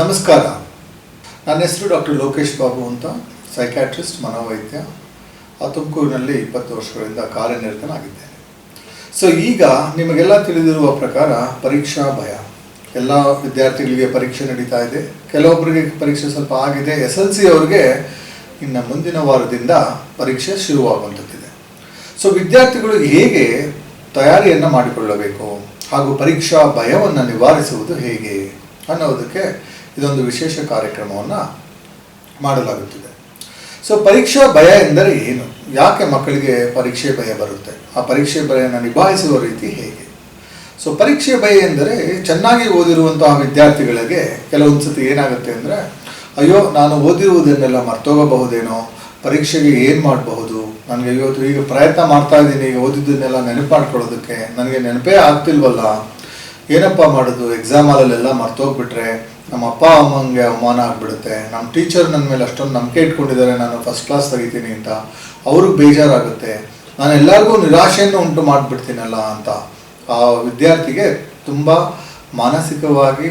ನಮಸ್ಕಾರ. ನನ್ನ ಹೆಸರು ಡಾಕ್ಟರ್ ಲೋಕೇಶ್ ಬಾಬು ಅಂತ ಸೈಕ್ಯಾಟ್ರಿಸ್ಟ್ ಮನೋವೈದ್ಯ. ಆ ತುಮಕೂರಿನಲ್ಲಿ ಇಪ್ಪತ್ತು ವರ್ಷಗಳಿಂದ ಕಾರ್ಯನಿರತನಾಗಿದ್ದೇನೆ. ಸೊ ಈಗ ನಿಮಗೆಲ್ಲ ತಿಳಿದಿರುವ ಪ್ರಕಾರ ಪರೀಕ್ಷಾ ಭಯ. ಎಲ್ಲ ವಿದ್ಯಾರ್ಥಿಗಳಿಗೆ ಪರೀಕ್ಷೆ ನಡೀತಾ ಇದೆ. ಕೆಲವೊಬ್ಬರಿಗೆ ಪರೀಕ್ಷೆ ಸ್ವಲ್ಪ ಆಗಿದೆ. ಎಸ್ ಎಲ್ ಸಿ ಅವ್ರಿಗೆ ಇನ್ನು ಮುಂದಿನ ವಾರದಿಂದ ಪರೀಕ್ಷೆ ಶುರುವಾಗುವಂಥದ್ದಿದೆ. ಸೊ ವಿದ್ಯಾರ್ಥಿಗಳು ಹೇಗೆ ತಯಾರಿಯನ್ನು ಮಾಡಿಕೊಳ್ಳಬೇಕು? ಹಾಗೂ ಪರೀಕ್ಷಾ ಭಯವನ್ನು ನಿವಾರಿಸುವುದು ಹೇಗೆ ಅನ್ನೋದಕ್ಕೆ ಇದೊಂದು ವಿಶೇಷ ಕಾರ್ಯಕ್ರಮವನ್ನು ಮಾಡಲಾಗುತ್ತಿದೆ. ಸೊ ಪರೀಕ್ಷಾ ಭಯ ಎಂದರೆ ಏನು? ಯಾಕೆ ಮಕ್ಕಳಿಗೆ ಪರೀಕ್ಷೆ ಭಯ ಬರುತ್ತೆ? ಆ ಪರೀಕ್ಷೆ ಭಯನ ನಿಭಾಯಿಸುವ ರೀತಿ ಹೇಗೆ? ಸೊ ಪರೀಕ್ಷೆ ಭಯ ಎಂದರೆ ಚೆನ್ನಾಗಿ ಓದಿರುವಂತಹ ವಿದ್ಯಾರ್ಥಿಗಳಿಗೆ ಕೆಲವೊಂದು ಸತಿ ಏನಾಗುತ್ತೆ ಅಂದರೆ, ಅಯ್ಯೋ, ನಾನು ಓದಿರುವುದನ್ನೆಲ್ಲ ಮರ್ತೋಗಬಹುದೇನೋ? ಪರೀಕ್ಷೆಗೆ ಏನು ಮಾಡಬಹುದು? ನನಗೆ ಇವತ್ತು ಈಗ ಪ್ರಯತ್ನ ಮಾಡ್ತಾ ಇದ್ದೀನಿ ಓದಿದ್ದನ್ನೆಲ್ಲ ನೆನಪು ಮಾಡ್ಕೊಳ್ಳೋದಕ್ಕೆ ನನಗೆ ನೆನಪೇ ಆಗ್ತಿಲ್ವಲ್ಲ? ಏನಪ್ಪ ಮಾಡೋದು? ಎಕ್ಸಾಮ್ ಮರ್ತೋಗ್ಬಿಟ್ರೆ ನಮ್ಮ ಅಪ್ಪ ಅಮ್ಮಂಗೆ ಅವಮಾನ ಆಗಿಬಿಡುತ್ತೆ. ನಮ್ಮ ಟೀಚರ್ ನನ್ನ ಮೇಲೆ ಅಷ್ಟೊಂದು ನಂಬಿಕೆ ಇಟ್ಕೊಂಡಿದ್ದಾರೆ. ನಾನು ಫಸ್ಟ್ ಕ್ಲಾಸ್ ತೆಗಿತೀನಿ ಅಂತ. ಅವ್ರಿಗೆ ಬೇಜಾರಾಗುತ್ತೆ. ನಾನು ಎಲ್ಲರಿಗೂ ನಿರಾಶೆಯನ್ನು ಉಂಟು ಮಾಡಿಬಿಡ್ತೀನಲ್ಲ ಅಂತ. ಆ ವಿದ್ಯಾರ್ಥಿಗೆ ತುಂಬ ಮಾನಸಿಕವಾಗಿ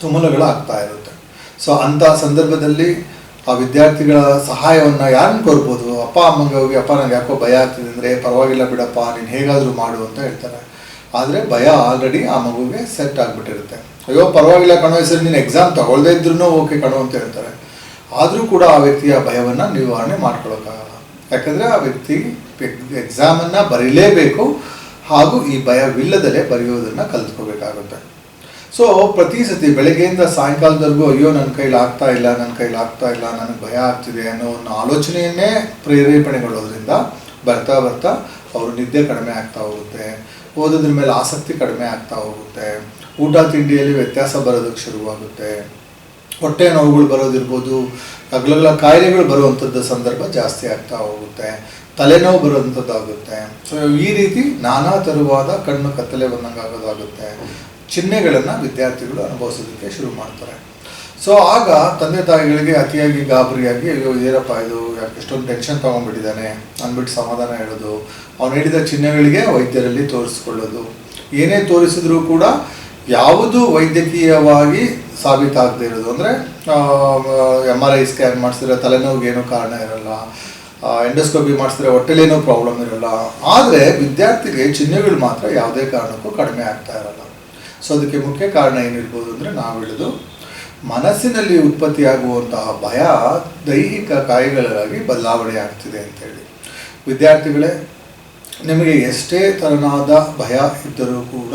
ತುಮುಲಗಳಾಗ್ತಾ ಇರುತ್ತೆ. ಸೊ ಅಂಥ ಸಂದರ್ಭದಲ್ಲಿ ಆ ವಿದ್ಯಾರ್ಥಿಗಳ ಸಹಾಯವನ್ನು ಯಾರನ್ನು ಕೋರ್ಬೋದು ಅಪ್ಪ, ಅಮ್ಮಂಗೆ ಹೋಗಿ, ಅಪ್ಪ ನನಗೆ ಯಾಕೋ ಭಯ ಆಗ್ತಿದೆ ಅಂದರೆ, ಪರವಾಗಿಲ್ಲ ಬಿಡಪ್ಪ, ನೀನು ಹೇಗಾದರೂ ಮಾಡು ಅಂತ ಹೇಳ್ತಾರೆ. ಆದರೆ ಭಯ ಆಲ್ರೆಡಿ ಆ ಮಗುಗೆ ಸೆಟ್ ಆಗಿಬಿಟ್ಟಿರುತ್ತೆ. ಅಯ್ಯೋ, ಪರವಾಗಿಲ್ಲ ಕಣೋ ಹೆಸರು ನೀನು ಎಕ್ಸಾಮ್ ತಗೊಳ್ದೇ ಇದ್ರೂ ಓಕೆ ಕಣೋ ಅಂತ ಹೇಳ್ತಾರೆ. ಆದರೂ ಕೂಡ ಆ ವ್ಯಕ್ತಿಯ ಭಯವನ್ನು ನಿವಾರಣೆ ಮಾಡ್ಕೊಳ್ಳೋಕ್ಕಾಗಲ್ಲ ಯಾಕಂದರೆ ಆ ವ್ಯಕ್ತಿ ಎಕ್ಸಾಮನ್ನು ಬರೀಲೇಬೇಕು ಹಾಗೂ ಈ ಭಯವಿಲ್ಲದಲೇ ಬರೆಯೋದನ್ನು ಕಲ್ತ್ಕೋಬೇಕಾಗುತ್ತೆ. ಸೊ ಪ್ರತಿ ಸತಿ ಬೆಳಗ್ಗೆಯಿಂದ ಸಾಯಂಕಾಲದವರೆಗೂ ಅಯ್ಯೋ ನನ್ನ ಕೈಲಿ ಆಗ್ತಾ ಇಲ್ಲ ನನ್ನ ಕೈಲಿ ಆಗ್ತಾ ಇಲ್ಲ, ನನಗೆ ಭಯ ಆಗ್ತಿದೆ ಅನ್ನೋ ಒಂದು ಆಲೋಚನೆಯನ್ನೇ ಪ್ರೇರೇಪಣೆಗೊಳ್ಳೋದ್ರಿಂದ ಬರ್ತಾ ಬರ್ತಾ ಅವರು ನಿದ್ದೆ ಕಡಿಮೆ ಆಗ್ತಾ ಹೋಗುತ್ತೆ. ಓದೋದ್ರ ಮೇಲೆ ಆಸಕ್ತಿ ಕಡಿಮೆ ಆಗ್ತಾ ಹೋಗುತ್ತೆ. ಊಟ ತಿಂಡಿಯಲ್ಲಿ ವ್ಯತ್ಯಾಸ ಬರೋದಕ್ಕೆ ಶುರುವಾಗುತ್ತೆ. ಹೊಟ್ಟೆ ನೋವುಗಳು ಬರೋದಿರ್ಬೋದು ಅಗ್ಲಗ್ಲ ಕಾಯಿಲೆಗಳು ಬರುವಂಥದ್ದು ಸಂದರ್ಭ ಜಾಸ್ತಿ ಆಗ್ತಾ ಹೋಗುತ್ತೆ. ತಲೆನೋವು ಬರುವಂಥದ್ದಾಗುತ್ತೆ. ಸೊ ಈ ರೀತಿ ನಾನಾ ಥರವಾದ ಕಣ್ಣು ಕತ್ತಲೆ ಬಂದಂಗಾಗೋದಾಗುತ್ತೆ. ಚಿಹ್ನೆಗಳನ್ನು ವಿದ್ಯಾರ್ಥಿಗಳು ಅನುಭವಿಸೋದಕ್ಕೆ ಶುರು ಮಾಡ್ತಾರೆ. ಸೊ ಆಗ ತಂದೆ ತಾಯಿಗಳಿಗೆ ಅತಿಯಾಗಿ ಗಾಬರಿಯಾಗಿ, ಅಯ್ಯೋ, ಏನಪ್ಪ ಇದು? ಯಾಕೆ ಎಷ್ಟೊಂದು ಟೆನ್ಷನ್ ತೊಗೊಂಡ್ಬಿಟ್ಟಿದ್ದಾನೆ? ಅಂದ್ಬಿಟ್ಟು ಸಮಾಧಾನ ಹೇಳೋದು. ಅವ್ನು ಹೇಳಿದ ಚಿಹ್ನೆಗಳಿಗೆ ವೈದ್ಯರಲ್ಲಿ ತೋರಿಸ್ಕೊಳ್ಳೋದು. ಏನೇ ತೋರಿಸಿದ್ರೂ ಕೂಡ ಯಾವುದು ವೈದ್ಯಕೀಯವಾಗಿ ಸಾಬೀತಾಗದೇ ಇರೋದು. ಅಂದರೆ ಎಂ ಆರ್ ಐ ಸ್ಕ್ಯಾನ್ ಮಾಡಿಸಿದ್ರೆ ತಲೆನೋವಿಗೆ ಕಾರಣ ಇರಲ್ಲ. ಎಂಡೋಸ್ಕೋಪಿ ಮಾಡಿಸಿದ್ರೆ ಹೊಟ್ಟೆಲೇನೋ ಪ್ರಾಬ್ಲಮ್ ಇರಲ್ಲ. ಆದರೆ ವಿದ್ಯಾರ್ಥಿಗೆ ಚಿಹ್ನೆಗಳು ಮಾತ್ರ ಯಾವುದೇ ಕಾರಣಕ್ಕೂ ಕಡಿಮೆ ಆಗ್ತಾ ಇರಲ್ಲ. ಸೊ ಅದಕ್ಕೆ ಮುಖ್ಯ ಕಾರಣ ಏನಿರ್ಬೋದು ಅಂದರೆ ನಾವು ಹೇಳೋದು ಮನಸ್ಸಿನಲ್ಲಿ ಉತ್ಪತ್ತಿಯಾಗುವಂತಹ ಭಯ ದೈಹಿಕ ಕಾಯಿಲೆಗಳಾಗಿ ಬದಲಾವಣೆ ಆಗ್ತಿದೆ ಅಂತೇಳಿ ವಿದ್ಯಾರ್ಥಿಗಳೇ, ನಿಮಗೆ ಎಷ್ಟೇ ತರನಾದ ಭಯ ಇದ್ದರೂ ಕೂಡ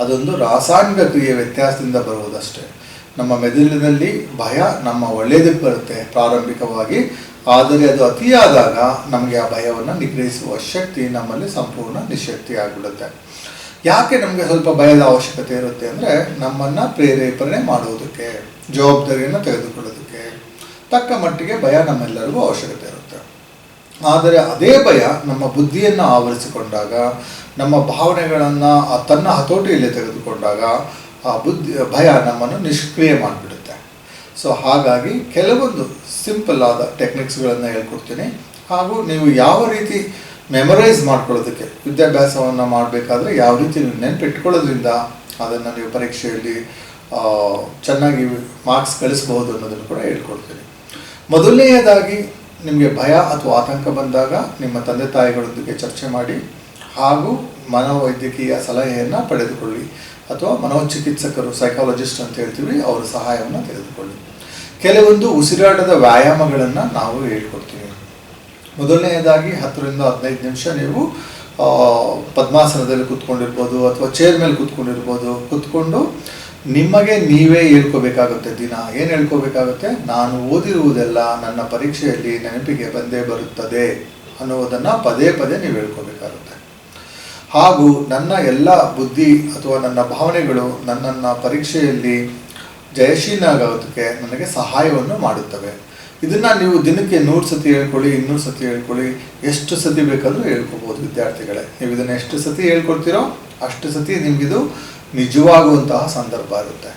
ಅದೊಂದು ರಾಸಾಯನಿಕ ಕ್ರಿಯೆ ವ್ಯತ್ಯಾಸದಿಂದ ಬರುವುದಷ್ಟೇ. ನಮ್ಮ ಮೆದುಳಿನಲ್ಲಿ ಭಯ ನಮ್ಮ ಒಳ್ಳೆಯದಕ್ಕೆ ಬರುತ್ತೆ ಪ್ರಾರಂಭಿಕವಾಗಿ, ಆದರೆ ಅದು ಅತಿಯಾದಾಗ ನಮಗೆ ಆ ಭಯವನ್ನು ನಿಗ್ರಹಿಸುವ ಶಕ್ತಿ ನಮ್ಮಲ್ಲಿ ಸಂಪೂರ್ಣ ನಿಶಕ್ತಿ ಆಗಿಬಿಡುತ್ತೆ ಯಾಕೆ ನಮಗೆ ಸ್ವಲ್ಪ ಭಯದ ಅವಶ್ಯಕತೆ ಇರುತ್ತೆ ಅಂದರೆ ನಮ್ಮನ್ನು ಪ್ರೇರೇಪಣೆ ಮಾಡುವುದಕ್ಕೆ ಜವಾಬ್ದಾರಿಯನ್ನು ತೆಗೆದುಕೊಳ್ಳೋದಕ್ಕೆ ತಕ್ಕ ಮಟ್ಟಿಗೆ ಭಯ ನಮ್ಮೆಲ್ಲರಿಗೂ ಅವಶ್ಯಕತೆ ಇರುತ್ತೆ. ಆದರೆ ಅದೇ ಭಯ ನಮ್ಮ ಬುದ್ಧಿಯನ್ನು ಆವರಿಸಿಕೊಂಡಾಗ, ನಮ್ಮ ಭಾವನೆಗಳನ್ನು ತನ್ನ ಹತೋಟಿಯಲ್ಲಿ ತೆಗೆದುಕೊಂಡಾಗ ಆ ಬುದ್ಧಿ, ಭಯ ನಮ್ಮನ್ನು ನಿಷ್ಕ್ರಿಯ ಮಾಡಿಬಿಡುತ್ತೆ. ಸೊ ಹಾಗಾಗಿ ಕೆಲವೊಂದು ಸಿಂಪಲ್ ಆದ ಟೆಕ್ನಿಕ್ಸ್ಗಳನ್ನು ಹೇಳ್ಕೊಡ್ತೀನಿ. ಹಾಗೂ ನೀವು ಯಾವ ರೀತಿ ಮೆಮರೈಸ್ ಮಾಡ್ಕೊಳ್ಳೋದಕ್ಕೆ. ವಿದ್ಯಾಭ್ಯಾಸವನ್ನು ಮಾಡಬೇಕಾದ್ರೆ ಯಾವ ರೀತಿ ನೆನಪಿಟ್ಕೊಳ್ಳೋದ್ರಿಂದ ಅದನ್ನು ನೀವು ಪರೀಕ್ಷೆಯಲ್ಲಿ ಚೆನ್ನಾಗಿ ಮಾರ್ಕ್ಸ್ ಗಳಿಸಬಹುದು ಅನ್ನೋದನ್ನು ಕೂಡ ಹೇಳ್ಕೊಡ್ತೀನಿ. ಮೊದಲನೆಯದಾಗಿ ನಿಮಗೆ ಭಯ ಅಥವಾ ಆತಂಕ ಬಂದಾಗ ನಿಮ್ಮ ತಂದೆ ತಾಯಿಗಳೊಂದಿಗೆ ಚರ್ಚೆ ಮಾಡಿ, ಹಾಗೂ ಮನೋವೈದ್ಯಕೀಯ ಸಲಹೆಯನ್ನು ಪಡೆದುಕೊಳ್ಳಿ, ಅಥವಾ ಮನೋಚಿಕಿತ್ಸಕರು ಸೈಕಾಲಜಿಸ್ಟ್ ಅಂತ ಹೇಳ್ತೀವಿ, ಅವರ ಸಹಾಯವನ್ನು ತೆಗೆದುಕೊಳ್ಳಿ. ಕೆಲವೊಂದು ಉಸಿರಾಟದ ವ್ಯಾಯಾಮಗಳನ್ನು ನಾವು ಹೇಳ್ಕೊಡ್ತೀವಿ. ಮೊದಲನೆಯದಾಗಿ ಹತ್ತರಿಂದ ಹದಿನೈದು ನಿಮಿಷ ನೀವು ಪದ್ಮಾಸನದಲ್ಲಿ ಕೂತ್ಕೊಂಡಿರ್ಬೋದು ಅಥವಾ ಚೇರ್ ಮೇಲೆ ಕೂತ್ಕೊಂಡಿರ್ಬೋದು. ಕೂತ್ಕೊಂಡು ನಿಮಗೆ ನೀವೇ ಹೇಳ್ಕೋಬೇಕಾಗುತ್ತೆ ದಿನ. ಏನು ಹೇಳ್ಕೋಬೇಕಾಗುತ್ತೆ? ನಾನು ಓದಿರುವುದೆಲ್ಲ ನನ್ನ ಪರೀಕ್ಷೆಯಲ್ಲಿ ನೆನಪಿಗೆ ಬಂದೇ ಬರುತ್ತದೆ ಅನ್ನುವುದನ್ನು ಪದೇ ಪದೇ ನೀವು ಹೇಳ್ಕೋಬೇಕಾಗುತ್ತೆ. ಹಾಗೂ ನನ್ನ ಎಲ್ಲ ಬುದ್ಧಿ ಅಥವಾ ನನ್ನ ಭಾವನೆಗಳು ನನ್ನನ್ನು ಪರೀಕ್ಷೆಯಲ್ಲಿ ಜಯಶೀಲನಾಗೋದಕ್ಕೆ ನನಗೆ ಸಹಾಯವನ್ನು ಮಾಡುತ್ತವೆ. ಇದನ್ನು ನೀವು ದಿನಕ್ಕೆ ನೂರು ಸತಿ ಹೇಳ್ಕೊಳ್ಳಿ, ಇನ್ನೂರು ಸತಿ ಹೇಳ್ಕೊಳ್ಳಿ, ಎಷ್ಟು ಸತಿ ಬೇಕಾದರೂ ಹೇಳ್ಕೊಬೋದು ವಿದ್ಯಾರ್ಥಿಗಳೇ. ನೀವು ಇದನ್ನ ಎಷ್ಟು ಸತಿ ಹೇಳ್ಕೊಡ್ತೀರೋ ಅಷ್ಟು ಸತಿ ನಿಮಗಿದು ನಿಜವಾಗುವಂತಹ ಸಂದರ್ಭ ಇರುತ್ತೆ.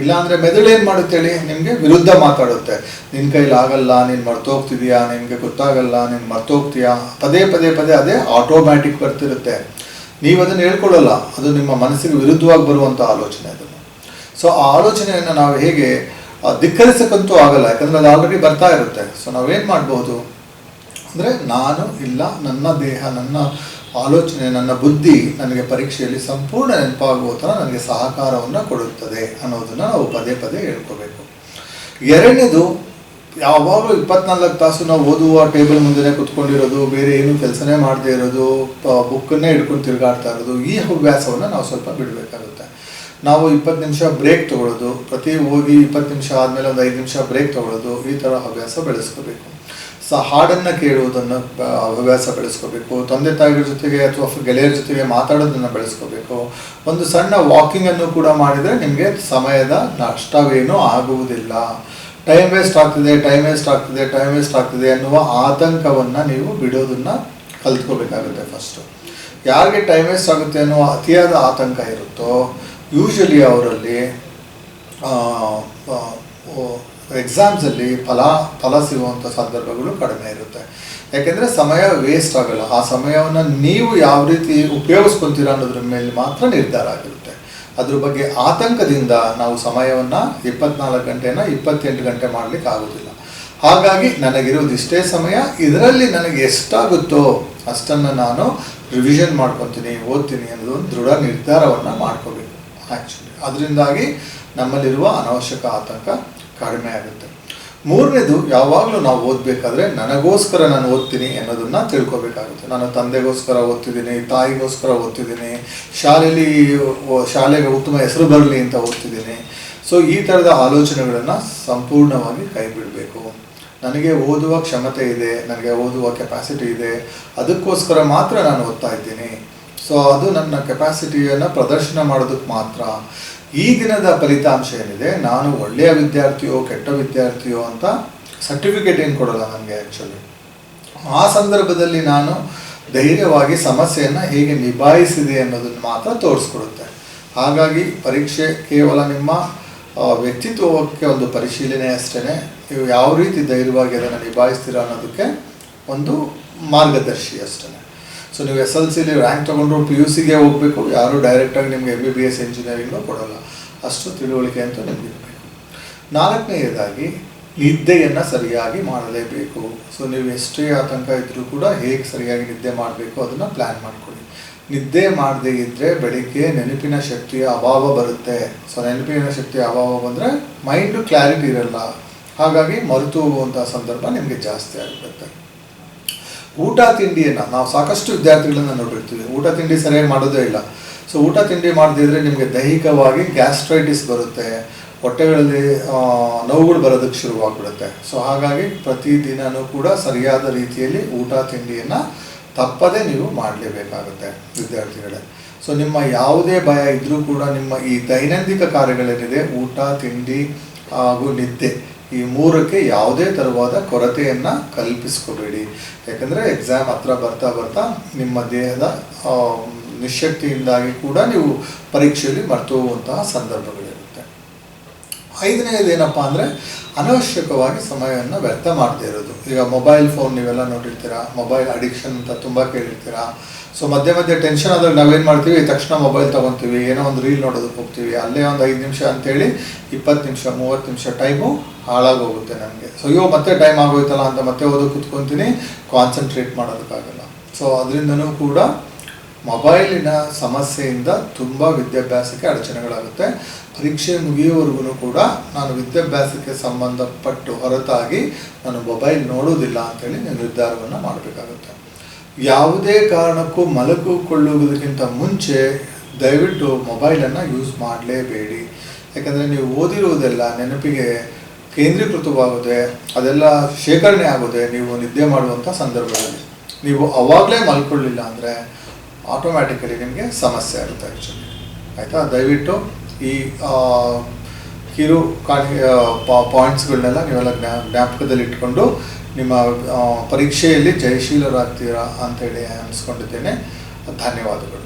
ಇಲ್ಲಾಂದರೆ ಮೆದುಳು ಏನು ಮಾಡುತ್ತೆ ಹೇಳಿ? ನಿಮಗೆ ವಿರುದ್ಧ ಮಾತಾಡುತ್ತೆ. ನಿನ್ನ ಕೈಲಿ ಆಗಲ್ಲ, ನೀನು ಮರ್ತೋಗ್ತಿದೀಯಾ, ನಿಮಗೆ ಗೊತ್ತಾಗಲ್ಲ, ನೀನು ಮರ್ತೋಗ್ತೀಯಾ? ಪದೇ ಪದೇ ಪದೇ ಅದೇ ಆಟೋಮ್ಯಾಟಿಕ್ ಬರ್ತಿರುತ್ತೆ. ನೀವು ಅದನ್ನ ಹೇಳ್ಕೊಳ್ಳಲ್ಲ. ಅದು ನಿಮ್ಮ ಮನಸ್ಸಿಗೆ ವಿರುದ್ಧವಾಗಿ ಬರುವಂಥ ಆಲೋಚನೆ ಅದನ್ನು ಸೊ ಆ ಆಲೋಚನೆಯನ್ನು ನಾವು ಹೇಗೆ ಧಿಕ್ಕರಿಸಕ್ಕಂತೂ ಆಗಲ್ಲ, ಯಾಕಂದರೆ ಅದು ಆಲ್ರೆಡಿ ಬರ್ತಾ ಇರುತ್ತೆ. ಸೊ ನಾವೇನು ಮಾಡ್ಬೋದು? ಅಂದರೆ ನಾನು ಇಲ್ಲ, ನನ್ನ ದೇಹ, ನನ್ನ ಆಲೋಚನೆ, ನನ್ನ ಬುದ್ಧಿ ನನಗೆ ಪರೀಕ್ಷೆಯಲ್ಲಿ ಸಂಪೂರ್ಣ ನೆನಪಾಗುವ ಥರ ನನಗೆ ಸಹಕಾರವನ್ನು ಕೊಡುತ್ತದೆ ಅನ್ನೋದನ್ನು ನಾವು ಪದೇ ಪದೇ ಹೇಳ್ಕೋಬೇಕು. ಎರಡನೇದು ಯಾವಾಗಲೂ ಇಪ್ಪತ್ನಾಲ್ಕು ತಾಸು ನಾವು ಓದುವ ಟೇಬಲ್ ಮುಂದೆ ಕುತ್ಕೊಂಡಿರೋದು, ಬೇರೆ ಏನು ಕೆಲಸನೇ ಮಾಡದೇ ಇರೋದು ಬುಕ್ಕನ್ನೇ ಹಿಡ್ಕೊಂಡು ತಿರುಗಾಡ್ತಾ ಇರೋದು, ಈ ಹವ್ಯಾಸವನ್ನು ನಾವು ಸ್ವಲ್ಪ ಬಿಡಬೇಕಾಗುತ್ತೆ. ನಾವು ಇಪ್ಪತ್ತು ನಿಮಿಷ ಬ್ರೇಕ್ ತೊಗೊಳ್ಳೋದು, ಪ್ರತಿ ಹೋಗಿ ಇಪ್ಪತ್ತು ನಿಮಿಷ ಆದಮೇಲೆ ಒಂದು ಐದು ನಿಮಿಷ ಬ್ರೇಕ್ ತೊಗೊಳ್ಳೋದು, ಈ ಥರ ಹವ್ಯಾಸ ಬೆಳೆಸ್ಕೋಬೇಕು. ಸೊ, ಹಾಡನ್ನು ಕೇಳುವುದನ್ನು ಹವ್ಯಾಸ ಬೆಳೆಸ್ಕೋಬೇಕು, ತಂದೆ ತಾಯಿಗಳ ಜೊತೆಗೆ ಅಥವಾ ಗೆಳೆಯರ ಜೊತೆಗೆ ಮಾತಾಡೋದನ್ನು ಬೆಳೆಸ್ಕೋಬೇಕು. ಒಂದು ಸಣ್ಣ ವಾಕಿಂಗನ್ನು ಕೂಡ ಮಾಡಿದರೆ ನಿಮಗೆ ಸಮಯದ ನಷ್ಟವೇನೂ ಆಗುವುದಿಲ್ಲ. ಟೈಮ್ ವೇಸ್ಟ್ ಆಗ್ತಿದೆ ಟೈಮ್ ವೇಸ್ಟ್ ಆಗ್ತಿದೆ ಟೈಮ್ ವೇಸ್ಟ್ ಆಗ್ತಿದೆ ಅನ್ನುವ ಆತಂಕವನ್ನು ನೀವು ಬಿಡೋದನ್ನು ಕಲ್ತ್ಕೋಬೇಕಾಗುತ್ತೆ ಫಸ್ಟು ಯಾರಿಗೆ ಟೈಮ್ ವೇಸ್ಟ್ ಆಗುತ್ತೆ ಅನ್ನುವ ಅತಿಯಾದ ಆತಂಕ ಇರುತ್ತೋ ಯೂಶಲಿ ಅವರಲ್ಲಿ ಎಕ್ಸಾಮ್ಸಲ್ಲಿ ಫಲ ಫಲ ಸಿಗುವಂಥ ಸಂದರ್ಭಗಳು ಕಡಿಮೆ ಇರುತ್ತೆ. ಯಾಕೆಂದರೆ ಸಮಯ ವೇಸ್ಟ್ ಆಗಲ್ಲ. ಆ ಸಮಯವನ್ನು ನೀವು ಯಾವ ರೀತಿ ಉಪಯೋಗಿಸ್ಕೊಳ್ತೀರ ಅನ್ನೋದ್ರ ಮೇಲೆ ಮಾತ್ರ ನಿರ್ಧಾರ ಆಗಿರುತ್ತೆ. ಅದ್ರ ಬಗ್ಗೆ ಆತಂಕದಿಂದ ನಾವು ಸಮಯವನ್ನು ಇಪ್ಪತ್ನಾಲ್ಕು ಗಂಟೆನ ಇಪ್ಪತ್ತೆಂಟು ಗಂಟೆ ಮಾಡಲಿಕ್ಕೆ ಆಗೋದಿಲ್ಲ. ಹಾಗಾಗಿ ನನಗಿರೋದು ಇಷ್ಟೇ ಸಮಯ, ಇದರಲ್ಲಿ ನನಗೆ ಎಷ್ಟಾಗುತ್ತೋ ಅಷ್ಟನ್ನು ನಾನು ರಿವಿಷನ್ ಮಾಡ್ಕೊತೀನಿ, ಓದ್ತೀನಿ ಅನ್ನೋದು ಒಂದು ದೃಢ ನಿರ್ಧಾರವನ್ನು ಮಾಡ್ಕೋಬೇಕು. ಆ್ಯಕ್ಚುಲಿ ಅದರಿಂದಾಗಿ ನಮ್ಮಲ್ಲಿರುವ ಅನವಶ್ಯಕ ಆತಂಕ ಕಡಿಮೆ ಆಗುತ್ತೆ. ಮೂರನೇದು, ಯಾವಾಗಲೂ ನಾವು ಓದಬೇಕಾದ್ರೆ ನನಗೋಸ್ಕರ ನಾನು ಓದ್ತೀನಿ ಅನ್ನೋದನ್ನ ತಿಳ್ಕೊಬೇಕಾಗುತ್ತೆ. ನಾನು ತಂದೆಗೋಸ್ಕರ ಓದ್ತಿದ್ದೀನಿ, ತಾಯಿಗೋಸ್ಕರ ಓದ್ತಿದ್ದೀನಿ ಶಾಲೆಯಲ್ಲಿ ಶಾಲೆಗೆ ಉತ್ತಮ ಹೆಸರು ಬರಲಿ ಅಂತ ಓದ್ತಿದ್ದೀನಿ. ಸೊ ಈ ಥರದ ಆಲೋಚನೆಗಳನ್ನು ಸಂಪೂರ್ಣವಾಗಿ ಕೈ ಬಿಡಬೇಕು ನನಗೆ ಓದುವ ಕ್ಷಮತೆ ಇದೆ, ನನಗೆ ಓದುವ ಕೆಪಾಸಿಟಿ ಇದೆ, ಅದಕ್ಕೋಸ್ಕರ ಮಾತ್ರ ನಾನು ಓದ್ತಾ ಇದ್ದೀನಿ. ಸೊ ಅದು ನನ್ನ ಕೆಪಾಸಿಟಿಯನ್ನು ಪ್ರದರ್ಶನ ಮಾಡೋದಕ್ಕೆ ಮಾತ್ರ. ಈ ದಿನದ ಫಲಿತಾಂಶ ಏನಿದೆ? ನಾನು ಒಳ್ಳೆಯ ವಿದ್ಯಾರ್ಥಿಯೋ, ಕೆಟ್ಟ ವಿದ್ಯಾರ್ಥಿಯೋ ಅಂತ ಸರ್ಟಿಫಿಕೇಟ್ ಏನು ಕೊಡೋಲ್ಲ ನನಗೆ ಆ್ಯಕ್ಚುಲಿ ಆ ಸಂದರ್ಭದಲ್ಲಿ ನಾನು ಧೈರ್ಯವಾಗಿ ಸಮಸ್ಯೆಯನ್ನು ಹೇಗೆ ನಿಭಾಯಿಸಿದೆ ಅನ್ನೋದನ್ನು ಮಾತ್ರ ತೋರಿಸ್ಕೊಡುತ್ತೆ. ಹಾಗಾಗಿ ಪರೀಕ್ಷೆ ಕೇವಲ ನಿಮ್ಮ ವ್ಯಕ್ತಿತ್ವಕ್ಕೆ ಒಂದು ಪರಿಶೀಲನೆ ಅಷ್ಟೇ ನೀವು ಯಾವ ರೀತಿ ಧೈರ್ಯವಾಗಿ ಅದನ್ನು ನಿಭಾಯಿಸ್ತೀರಾ ಅನ್ನೋದಕ್ಕೆ ಒಂದು ಮಾರ್ಗದರ್ಶಿ ಅಷ್ಟೇ ಸೊ ನೀವು ಎಸ್ ಎಲ್ ಸಿಲಿ ರ್ಯಾಂಕ್ ತೊಗೊಂಡ್ರು ಪಿ ಯು ಸಿಗೆ ಹೋಗಬೇಕು. ಯಾರು ಡೈರೆಕ್ಟಾಗಿ ನಿಮಗೆ ಎಂ ಬಿ ಬಿ ಎಸ್ ಇಂಜಿನಿಯರಿಂಗ್ನೂ ಕೊಡೋಲ್ಲ. ಅಷ್ಟು ತಿಳುವಳಿಕೆ ಅಂತ ನಿಮ್ಗೆ ಇರಬೇಕು. ನಾಲ್ಕನೆಯದಾಗಿ, ನಿದ್ದೆಯನ್ನು ಸರಿಯಾಗಿ ಮಾಡಲೇಬೇಕು. ಸೊ ನೀವು ಎಷ್ಟೇ ಆತಂಕ ಇದ್ದರೂ ಕೂಡ ಹೇಗೆ ಸರಿಯಾಗಿ ನಿದ್ದೆ ಮಾಡಬೇಕು ಅದನ್ನು ಪ್ಲ್ಯಾನ್ ಮಾಡ್ಕೊಳ್ಳಿ. ನಿದ್ದೆ ಮಾಡದೇ ಇದ್ದರೆ ಬೆಳಿಗ್ಗೆ ನೆನಪಿನ ಶಕ್ತಿಯ ಅಭಾವ ಬರುತ್ತೆ. ಸೊ ನೆನಪಿನ ಶಕ್ತಿಯ ಅಭಾವ ಬಂದರೆ ಮೈಂಡು ಕ್ಲಾರಿಟಿ ಇರಲ್ಲ. ಹಾಗಾಗಿ ಮರೆತು ಹೋಗುವಂಥ ಸಂದರ್ಭ ನಿಮಗೆ ಜಾಸ್ತಿ ಆಗಿಬಿಡುತ್ತೆ ಊಟ ತಿಂಡಿಯನ್ನು ನಾವು ಸಾಕಷ್ಟು ವಿದ್ಯಾರ್ಥಿಗಳನ್ನು ನೋಡಿರ್ತೀವಿ. ಊಟ ತಿಂಡಿ ಸರಿಯಾಗಿ ಮಾಡೋದೇ ಇಲ್ಲ. ಸೊ ಊಟ ತಿಂಡಿ ಮಾಡದಿದ್ರೆ ನಿಮಗೆ ದೈಹಿಕವಾಗಿ ಗ್ಯಾಸ್ಟ್ರೈಟಿಸ್ ಬರುತ್ತೆ. ಹೊಟ್ಟೆಗಳಲ್ಲಿ ನೋವುಗಳು ಬರೋದಕ್ಕೆ ಶುರುವಾಗ್ಬಿಡುತ್ತೆ. ಸೊ ಹಾಗಾಗಿ ಪ್ರತಿದಿನನೂ ಕೂಡ ಸರಿಯಾದ ರೀತಿಯಲ್ಲಿ ಊಟ ತಿಂಡಿಯನ್ನು ತಪ್ಪದೇ ನೀವು ಮಾಡಲೇಬೇಕಾಗುತ್ತೆ ವಿದ್ಯಾರ್ಥಿಗಳೇ. ಸೊ ನಿಮ್ಮ ಯಾವುದೇ ಭಯ ಇದ್ದರೂ ಕೂಡ ನಿಮ್ಮ ಈ ದೈನಂದಿನ ಕಾರ್ಯಗಳೇನಿದೆ, ಊಟ, ತಿಂಡಿ ಹಾಗೂ ನಿದ್ದೆ ಈ ಮೂರಕ್ಕೆ ಯಾವುದೇ ಥರವಾದ ಕೊರತೆಯನ್ನು ಕಲ್ಪಿಸ್ಕೋಬೇಡಿ. ಯಾಕಂದರೆ ಎಕ್ಸಾಮ್ ಹತ್ರ ಬರ್ತಾ ಬರ್ತಾ ನಿಮ್ಮ ದೇಹದ ನಿಶಕ್ತಿಯಿಂದಾಗಿ ಕೂಡ ನೀವು ಪರೀಕ್ಷೆಯಲ್ಲಿ ಮರೆತು ಹೋಗುವಂತಹ ಸಂದರ್ಭಗಳಿರುತ್ತೆ. ಐದನೇದು ಏನಪ್ಪ ಅಂದರೆ ಅನವಶ್ಯಕವಾಗಿ ಸಮಯವನ್ನು ವ್ಯರ್ಥ ಮಾಡದೇ ಇರೋದು. ಈಗ ಮೊಬೈಲ್ ಫೋನ್ ನೀವೆಲ್ಲ ನೋಡಿರ್ತೀರಾ? ಮೊಬೈಲ್ ಅಡಿಕ್ಷನ್ ಅಂತ ತುಂಬ ಕೇಳಿರ್ತೀರಾ? ಸೊ ಮಧ್ಯೆ ಮಧ್ಯೆ ಟೆನ್ಷನ್ ಆದಾಗ ನಾವೇನು ಮಾಡ್ತೀವಿ? ತಕ್ಷಣ ಮೊಬೈಲ್ ತೊಗೊತೀವಿ. ಏನೋ ಒಂದು ರೀಲ್ ನೋಡೋದಕ್ಕೆ ಹೋಗ್ತೀವಿ. ಅಲ್ಲೇ ಒಂದು ಐದು ನಿಮಿಷ ಅಂತೇಳಿ ಇಪ್ಪತ್ತು ನಿಮಿಷ, ಮೂವತ್ತು ನಿಮಿಷ ಟೈಮು ಹಾಳಾಗೋಗುತ್ತೆ ನನಗೆ ಸೊ ಅಯ್ಯೋ, ಮತ್ತೆ ಟೈಮ್ ಆಗೋಯ್ತಲ್ಲ ಅಂತ ಮತ್ತೆ ಓದೋಕೆ ಕುತ್ಕೊತೀನಿ. ಕಾನ್ಸಂಟ್ರೇಟ್ ಮಾಡೋದಕ್ಕಾಗಲ್ಲ. ಸೊ ಅದರಿಂದನೂ ಕೂಡ ಮೊಬೈಲಿನ ಸಮಸ್ಯೆಯಿಂದ ತುಂಬ ವಿದ್ಯಾಭ್ಯಾಸಕ್ಕೆ ಅಡಚಣೆಗಳಾಗುತ್ತೆ. ಪರೀಕ್ಷೆ ಮುಗಿಯುವವರೆಗೂ ಕೂಡ ನಾನು ವಿದ್ಯಾಭ್ಯಾಸಕ್ಕೆ ಸಂಬಂಧಪಟ್ಟು ಹೊರತಾಗಿ ನಾನು ಮೊಬೈಲ್ ನೋಡೋದಿಲ್ಲ ಅಂತೇಳಿ ನಿರ್ಧಾರವನ್ನು ಮಾಡಬೇಕಾಗುತ್ತೆ. ಯಾವುದೇ ಕಾರಣಕ್ಕೂ ಮಲಗಿಕೊಳ್ಳುವುದಕ್ಕಿಂತ ಮುಂಚೆ ದಯವಿಟ್ಟು ಮೊಬೈಲನ್ನು ಯೂಸ್ ಮಾಡಲೇಬೇಡಿ. ಯಾಕಂದರೆ ನೀವು ಓದಿರುವುದೆಲ್ಲ ನೆನಪಿಗೆ ಕೇಂದ್ರೀಕೃತವಾಗುತ್ತೆ ಅದೆಲ್ಲ ಶೇಖರಣೆ ಆಗೋದೇ ನೀವು ನಿದ್ದೆ ಮಾಡುವಂಥ ಸಂದರ್ಭದಲ್ಲಿ. ನೀವು ಅವಾಗಲೇ ಮಲ್ಕೊಳ್ಳಿಲ್ಲ ಅಂದರೆ ಆಟೋಮ್ಯಾಟಿಕಲಿ ನಿಮಗೆ ಸಮಸ್ಯೆ ಆಗುತ್ತೆ ಆ್ಯಕ್ಚುಲಿ ಆಯಿತಾ? ದಯವಿಟ್ಟು ಈ ಕಿರು ಕಾಣಿ ಪಾಯಿಂಟ್ಸ್ಗಳನ್ನೆಲ್ಲ ನೀವೆಲ್ಲ ಜ್ಞಾ ಜ್ಞಾಪಕದಲ್ಲಿ ಇಟ್ಕೊಂಡು ನಿಮ್ಮ ಪರೀಕ್ಷೆಯಲ್ಲಿ ಜಯಶೀಲರಾಗ್ತೀರಾ ಅಂತೇಳಿ ಅನಿಸ್ಕೊಂಡಿದ್ದೇನೆ. ಧನ್ಯವಾದಗಳು.